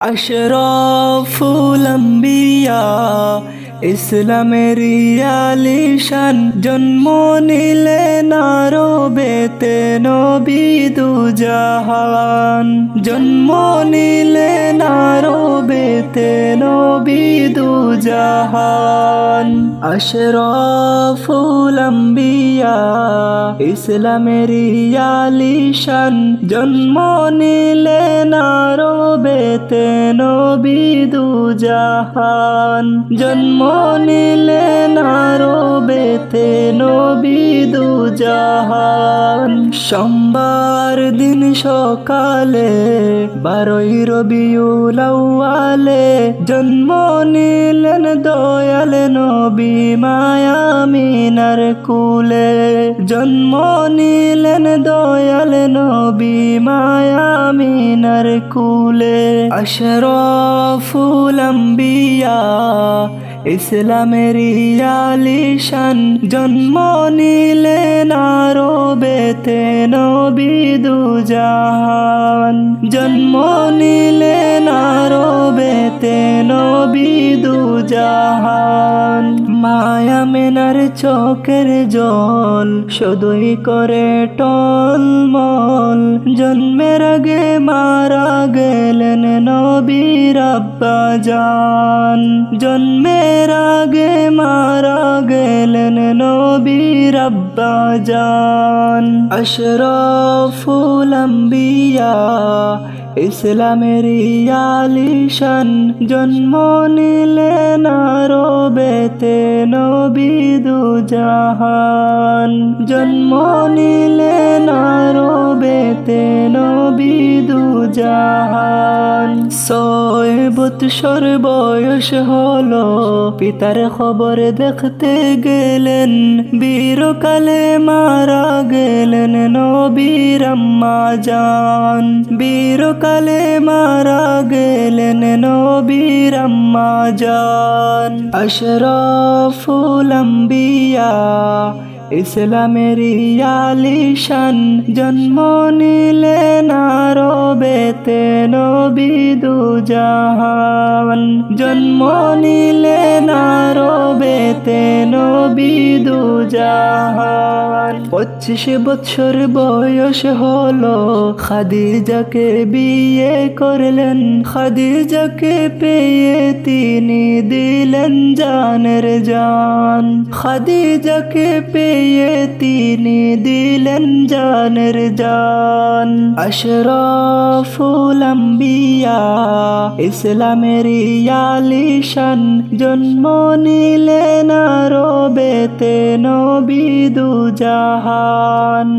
আশরাফুল আম্বিয়া ইসলামের আলিশান জন্ম নিলেন আরবেতে নবী দুজাহান। জন্ম নিলেন আরবেতে নবী দুজাহান। আশরাফুল আম্বিয়া, ইসলামের আলিশান জন্ম নিলেন আরবেতে নবী দুজাহান। জন্ম নিলেন আরবেতে নবী। দুজাহান সোমবার দিন সকালে বারোই রবিউল আউয়ালে জন্ম নিলেন দয়াল নবী মায়ামিনার কুলে। জন্ম নিলেন দয়াল নবী মায়ামিনার কুলে। আশরাফুল আম্বিয়া, ইসলামের আলিশান জন্ম নিলেন আরবেতে নবী দুজাহান জন্ম নিলেন আরবেতে নবী দুজাহান মায়া মেনার চোখের জল শুধুই করে টলমল জন্মের আগে মারা গেলেন নবীর আব্বা জান জন্মের আগে মারা আব্বা জান ইসলামের আলিশান জন্ম নিলেন আরবেতে নবী দুজাহান। জন্ম নিলেন আরবেতে নবী দুজাহান। ছয় বৎসর বয়স হলো। পিতার খবর দেখতে গেলেন, বীরকালে মারা গেলেন নবীর আম্মা জান। বীরকালে মারা গেলেন নবীর আম্মা জান। আশরাফুল আম্বিয়া ইসলামের আলিশান, জন্ম নিলেন আরবেতে নবী দুজাহান। জন্ম নিলেন আরবেতে নবী দুজাহান। পঁচিশ বছর বয়স হলো, খাদিজাকে বিয়ে করলেন। খাদিজাকে পেয়ে তিনি দিলেন জানের জান। খাদিজাকে পেয়ে তিনি দিলেন জানের জান আশরাফুল আম্বিয়া ইসলামের ইয়ালিশান জন্ম নিলেন আরবেতে নবী দুজাহান